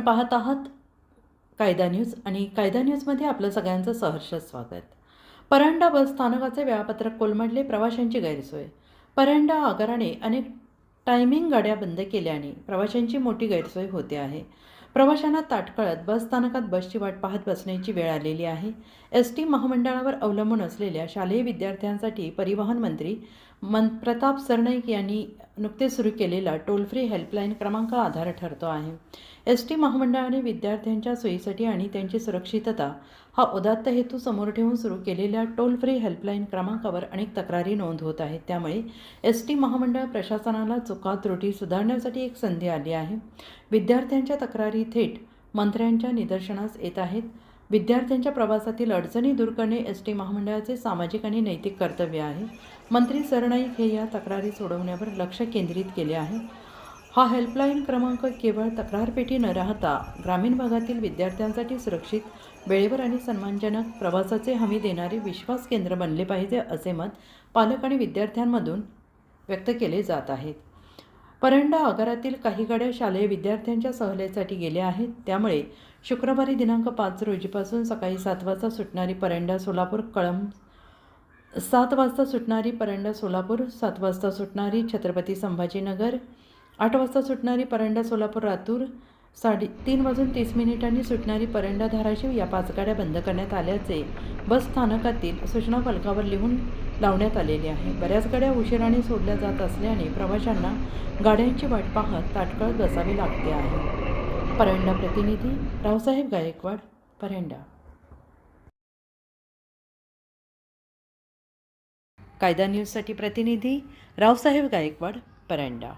पाहत आहात कायदा न्यूज आणि कायदा न्यूजमध्ये आपलं सगळ्यांचं सहर्ष स्वागत. परंडा बस स्थानकाचे वेळापत्रक कोलमडले प्रवाशांची गैरसोय. परंडा आगाराने अनेक टायमिंग गाड्या बंद केल्याने प्रवाशांची मोठी गैरसोय होते आहे. प्रवाशांना ताटकळत बस स्थानकात बसची वाट पाहत बसण्याची वेळ आलेली आहे. एस टी महामंडळावर अवलंबून असलेल्या शालेय विद्यार्थ्यांसाठी परिवहन मंत्री मन प्रताप सरनाईक यांनी नुकतेच सुरू केलेला टोल फ्री हेल्पलाईन क्रमांक आधार ठरतो आहे. एस टी महामंडळाने विद्यार्थ्यांच्या सोयीसाठी आणि त्यांची सुरक्षितता हा उदात्त हेतू समोर ठेवून सुरू केलेल्या टोल फ्री हेल्पलाईन क्रमांकावर अनेक तक्रारी नोंद होत आहेत. त्यामुळे एस टी महामंडळ प्रशासनाला चुका त्रुटी सुधारण्यासाठी एक संधी आली आहे. विद्यार्थ्यांच्या तक्रारी थेट मंत्र्यांच्या निदर्शनास येत आहेत. विद्यार्थ्यांच्या प्रवासातील अडचणी दूर करणे एस टी महामंडळाचे सामाजिक आणि नैतिक कर्तव्य आहे. मंत्री सरनाईक हे या तक्रारी सोडवण्यावर लक्ष केंद्रित केले आहे. हा हेल्पलाईन क्रमांक केवळ तक्रारपेटी न राहता ग्रामीण भागातील विद्यार्थ्यांसाठी सुरक्षित वेळेवर आणि सन्मानजनक प्रवासाचे हमी देणारे विश्वास केंद्र बनले पाहिजे असे मत पालक आणि विद्यार्थ्यांमधून व्यक्त केले जात आहेत. परंडा आगारातील काही गाड्या शालेय विद्यार्थ्यांच्या सहलीसाठी गेल्या आहेत. त्यामुळे शुक्रवारी दिनांक पाच रोजीपासून सकाळी सात वाजता सुटणारी परंडा सोलापूर कळंब सात वाजता सुटणारी परंडा सोलापूर सात वाजता सुटणारी छत्रपती संभाजीनगर आठ वाजता सुटणारी परंडा सोलापूर रातूर साडे तीन वाजून तीस मिनिटांनी सुटणारी परंडा धाराशिव या पाच गाड्या बंद करण्यात आल्याचे बस स्थानकातील सूचना फलकावर लिहून लावण्यात आलेले आहे. बऱ्याच गाड्या उशिराने सोडल्या जात असल्याने प्रवाशांना गाड्यांची वाट पाहत ताटकळत बसावी लागते आहे. परंडा प्रतिनिधी रावसाहेब गायकवाड परंडा. कायदा न्यूजसाठी प्रतिनिधी रावसाहेब गायकवाड परंडा.